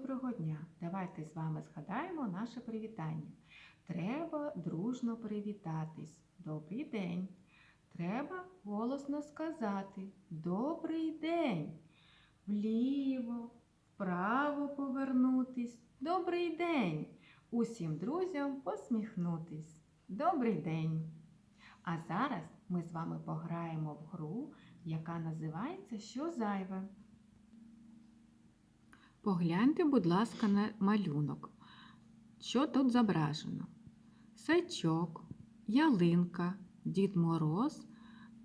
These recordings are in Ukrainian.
доброго дня! Давайте з вами згадаємо наше привітання. Треба дружно привітатись. Добрий день. Треба голосно сказати Добрий день. Вліво, вправо повернутись. Добрий день. Усім друзям посміхнутись. Добрий день. А зараз ми з вами пограємо в гру, яка називається Що зайве. Погляньте, будь ласка, на малюнок. Що тут зображено? Сачок, ялинка, Дід Мороз,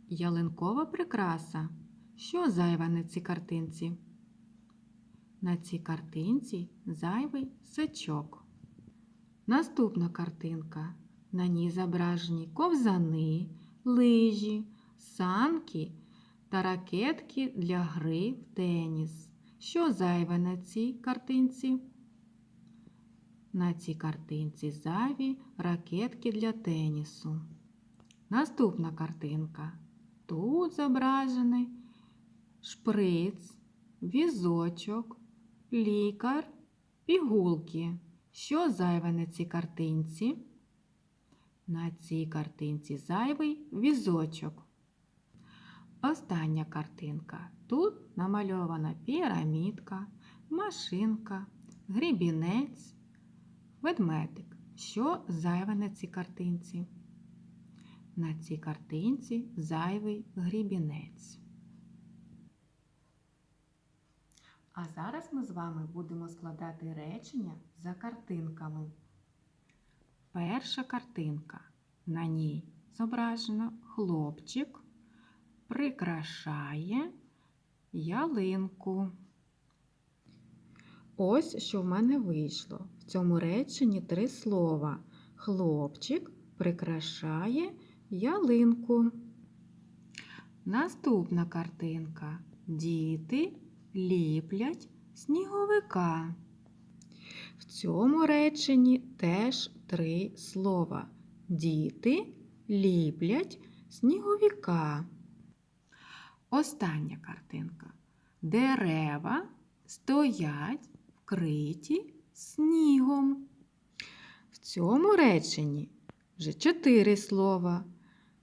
ялинкова прикраса. Що зайве на цій картинці? На цій картинці зайвий сачок. Наступна картинка. На ній зображені ковзани, лижі, санки та ракетки для гри в теніс. Що зайве на цій картинці? На цій картинці зайві ракетки для тенісу. Наступна картинка. Тут зображений шприц, візочок, лікар, пігулки. Що зайве на цій картинці? На цій картинці зайвий візочок. Остання картинка. Тут намальована пірамідка, машинка, грібінець, ведмедик. Що зайве на цій картинці? На цій картинці зайвий грібінець. А зараз ми з вами будемо складати речення за картинками. Перша картинка. На ній зображено хлопчик прикрашає ялинку. Ось що в мене вийшло. В цьому реченні три слова. Хлопчик прикрашає ялинку. Наступна картинка. Діти ліплять сніговика. В цьому реченні теж три слова. Діти ліплять сніговика. Остання картинка. Дерева стоять вкриті снігом. В цьому реченні вже чотири слова.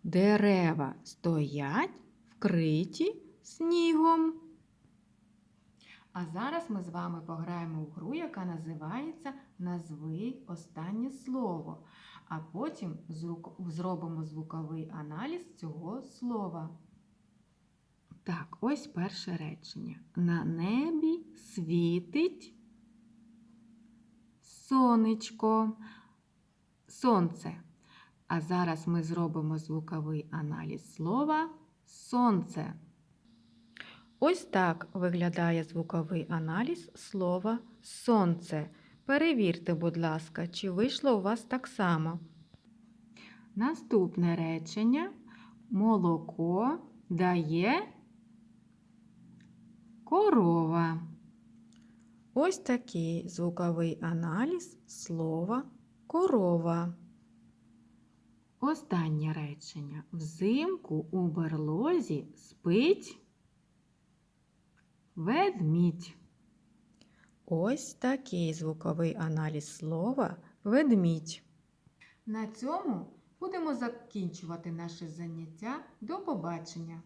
Дерева стоять вкриті снігом. А зараз ми з вами пограємо в гру, яка називається Назви останнє слово. А потім зробимо звуковий аналіз цього слова. Так, ось перше речення. На небі світить сонечко, сонце. А зараз ми зробимо звуковий аналіз слова сонце. Ось так виглядає звуковий аналіз слова сонце. Перевірте, будь ласка, чи вийшло у вас так само. Наступне речення молоко дає корова. Ось такий звуковий аналіз слова корова. Останнє речення. Взимку у берлозі спить ведмідь. Ось такий звуковий аналіз слова ведмідь. На цьому будемо закінчувати наше заняття. До побачення!